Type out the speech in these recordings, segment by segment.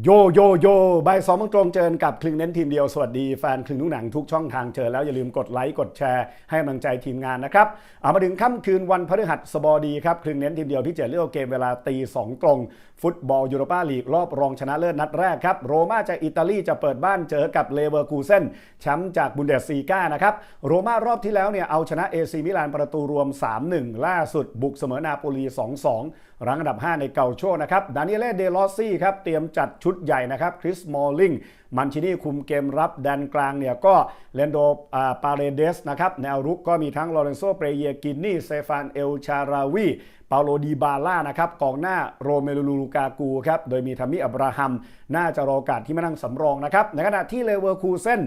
โยโยโยบายสองโมงตรงเจอกับคลึงเน้นทีมเดียว สวัสดีแฟนคลึงลูกหนังทุกช่องทางเจอแล้วอย่าลืมกดไลค์กดแชร์ให้กำลังใจทีมงานนะครับเอามาถึงค่ำคืนวันพฤหัสบดีครับคลึงเน้นทีมเดียวพี่เจเลือกเกมเวลาตีสองตรง ฟุตบอลยูโรปาลีกรอบรองชนะเลิศนัดแรกครับ โรม่าจากอิตาลีจะเปิดบ้านเจอกับเลเวอร์คูเซนแชมป์จากบุนเดสซีกานะครับโรม่ารอบที่แล้วเนี่ยเอาชนะเอซีมิลานประตูรวม 3-1 ล่าสุดบุกเสมอนาโปลี 2-2 รังอันดับ 5 ในเกาโชนะครับดานิเอเล่เดลอสซี่ครับเตรียมจัดชุดใหญ่นะครับคริสมอลลิงมันชินี่คุมเกมรับแดนกลางเนี่ยก็เลนโดปาเรเดสนะครับแนวรุกก็มีทั้งลอเรนโซเปรเยกินนี่เซฟานเอลชาราวีเปาโลดีบาล่านะครับกองหน้าโรเมลูลูกากูครับโดยมีทามิอับราฮัม น่าจะรอโอกาสที่มานั่งสำรองนะครับในขณะที่เลเวอร์คูเซน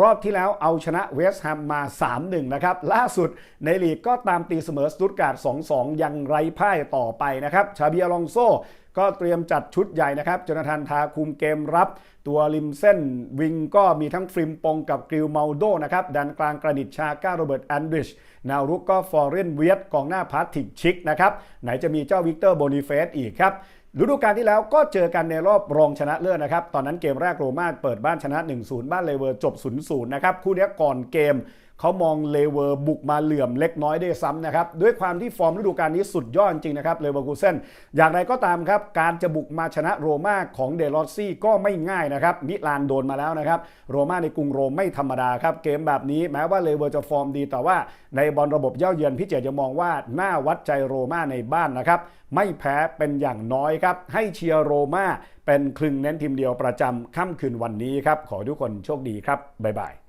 รอบที่แล้วเอาชนะเวสต์แฮมมา 3-1 นะครับ ล่าสุดในลีกก็ตามตีเสมอสตุตการ์ด 2-2 ยังไร้พ่ายต่อไปนะครับ ชาเบียลองโซก็เตรียมจัดชุดใหญ่นะครับจนาธานทาคุมเกมรับ ตัวริมเส้นวิงก็มีทั้งฟริมปองกับกริลเมาโดนะครับดันกลางกระดิษชาก้าโรเบิร์ตแอนดริชแนวรุกก็ฟอร์เรนเวียตกองหน้าพาร์ติกชิกนะครับไหนจะมีเจ้าวิกเตอร์โบนิเฟสอีกครับฤดูกาลที่แล้วก็เจอกันในรอบรองชนะเลิศนะครับ ตอนนั้นเกมแรกโรม่าเปิดบ้านชนะ 1-0 บ้านเลเวอร์จบ 0-0 นะครับ คู่นี้ก่อนเกม เขามองเลเวอร์บุกมาเหลื่อมเล็กน้อยได้ซ้ำนะครับ ด้วยความที่ฟอร์มฤดูกาลนี้สุดยอดจริงนะครับเลเวอร์คูเซนอย่างไรก็ตามครับ การจะบุกมาชนะโรม่าของเดลอสซี่ก็ไม่ง่ายนะครับ มิลานโดนมาแล้วนะครับ โรม่าในกรุงโรมไม่ธรรมดาครับ เกมแบบนี้แม้ว่าเลเวอร์จะฟอร์มดี แต่ว่าในบอลระบบเย่าเยือนพี่เจจะมองว่าหน่าวัดใจโรม่าในบ้านนะครับไม่แพ้เป็นอย่างน้อยครับ ให้เชียร์โรม่าเป็นคลึงเน้นทีมเดียวประจำค่ำคืนวันนี้ครับ ขอทุกคนโชคดีครับ บ๊ายบาย